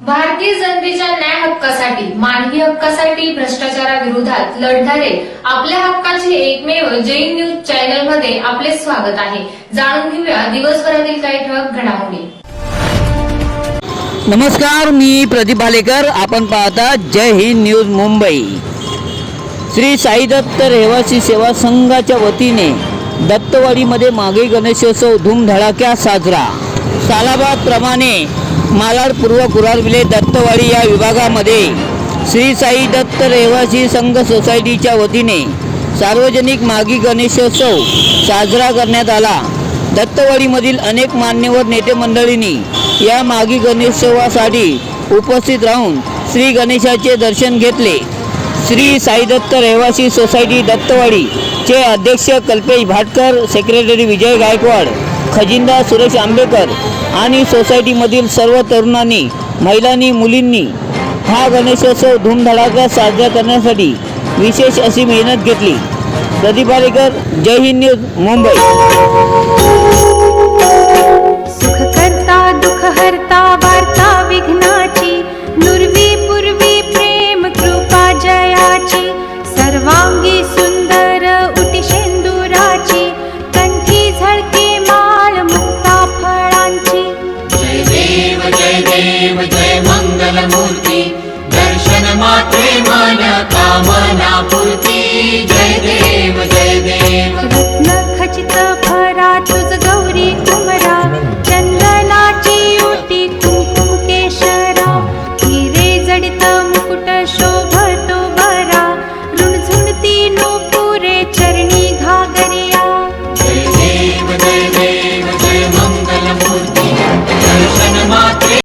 भारतीय जनतेच्या न्याय हक्कासाठी मानवी हक्कासाठी भ्रष्टाचाराविरोधात लढणारे आपल्या हक्काचे एकमेव जैन न्यूज चॅनलमध्ये आपले स्वागत आहे. जाणून घेऊया दिवसभरातील काही ठळक घडामोडी. नमस्कार मी प्रदीप भालेकर. आपण पाहता जय हिंद न्यूज मुंबई. श्री साई दत्त रहिवासी सेवा संघाच्या वतीने दत्तवाडीमध्ये मागे गणेशोत्सव धूमधडाक्यात साजरा. सालाबाद प्रमाणे मालाड पूर्व कुरारविले दत्तवाडी या विभागामध्ये श्री साई दत्त रहिवासी संघ सोसायटीच्या वतीने सार्वजनिक मागी गणेशोत्सव साजरा करण्यात आला. दत्तवाडीमधील अनेक मान्यवर नेते मंडळींनी या मागी गणेशोत्सवासाठी उपस्थित राहून श्री गणेशाचे दर्शन घेतले. श्री साईदत्त रहिवासी सोसायटी दत्तवाडीचे अध्यक्ष कल्पेश भाटकर सेक्रेटरी विजय गायकवाड खजिनदार सुरेश आंबेकर आणि सोसायटीमधील सर्व तरुणांनी महिलांनी मुलींनी हा गणेशोत्सव धूमधडाक्यात साजरा करण्यासाठी विशेष अशी मेहनत घेतली. प्रदीप आलेकर जय हिंद न्यूज मुंबई. जय मङ्गलमूर्ति दर्शनमात्रे मान